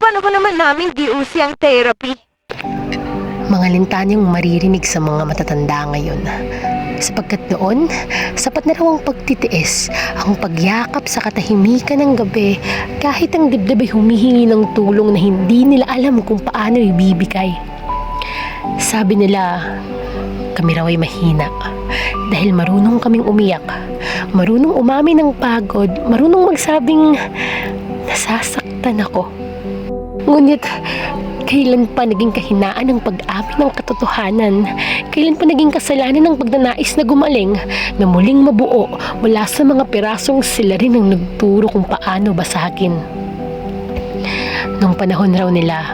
ba naman namin giusi ang therapy? Mga lintanyang maririnig sa mga matatanda ngayon. Sapagkat noon, sapat na raw ang pagtitiis, ang pagyakap sa katahimikan ng gabi, kahit ang dibdib ay humihingi ng tulong na hindi nila alam kung paano ibibigay. Sabi nila, kami raw ay mahina dahil marunong kaming umiyak, marunong umamin ng pagod, marunong magsabing nasasaktan ako. Ngunit, kailan pa naging kahinaan ang pag-amin ng katotohanan? Kailan pa naging kasalanan ng pagnanais na gumaling, na muling mabuo mula sa mga pirasong sila rin ang nagturo kung paano basagin? Nung panahon raw nila,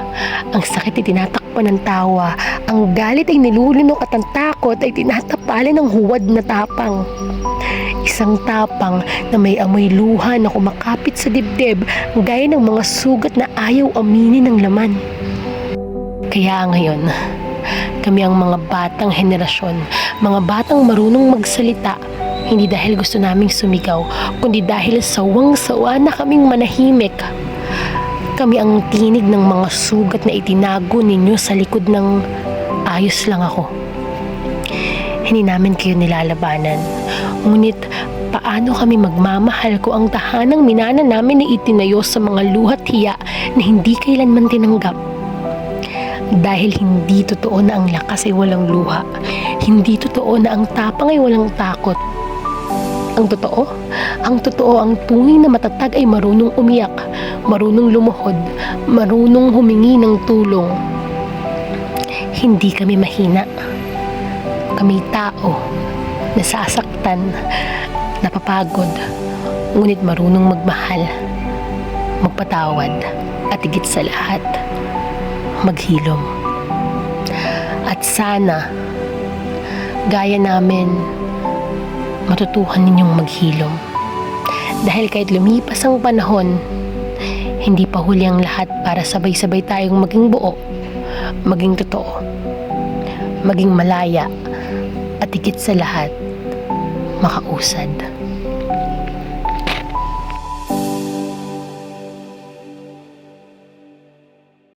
ang sakit ay tinatakpan ng tawa, ang galit ay nilulunok at ang takot ay tinatapalan ng huwad na tapang. Isang tapang na may amoy luha na kumakapit sa dibdib gaya ng mga sugat na ayaw aminin ng laman. Kaya ngayon, kami ang mga batang henerasyon, mga batang marunong magsalita, hindi dahil gusto naming sumigaw, kundi dahil sawang-sawa na kaming manahimik. Kami ang tinig ng mga sugat na itinago ninyo sa likod ng ayos lang ako. Hindi namin kayo nilalabanan. Ngunit paano kami magmamahal ko ang tahanang minana namin na itinayo sa mga luhat hiya na hindi kailanman tinanggap? Dahil hindi totoo na ang lakas ay walang luha. Hindi totoo na ang tapang ay walang takot. Ang totoo? Ang totoo ang tunay na matatag ay marunong umiyak, marunong lumuhod, marunong humingi ng tulong. Hindi kami mahina. Kami tao, nasasaktan, napapagod, ngunit marunong magmahal, magpatawad, at higit sa lahat, maghilom. At sana, gaya namin, matutuhan ninyong maghilom. Dahil kahit lumipas ang panahon, hindi pa huli ang lahat para sabay-sabay tayong maging buo, maging totoo, maging malaya, at higit sa lahat, makausad.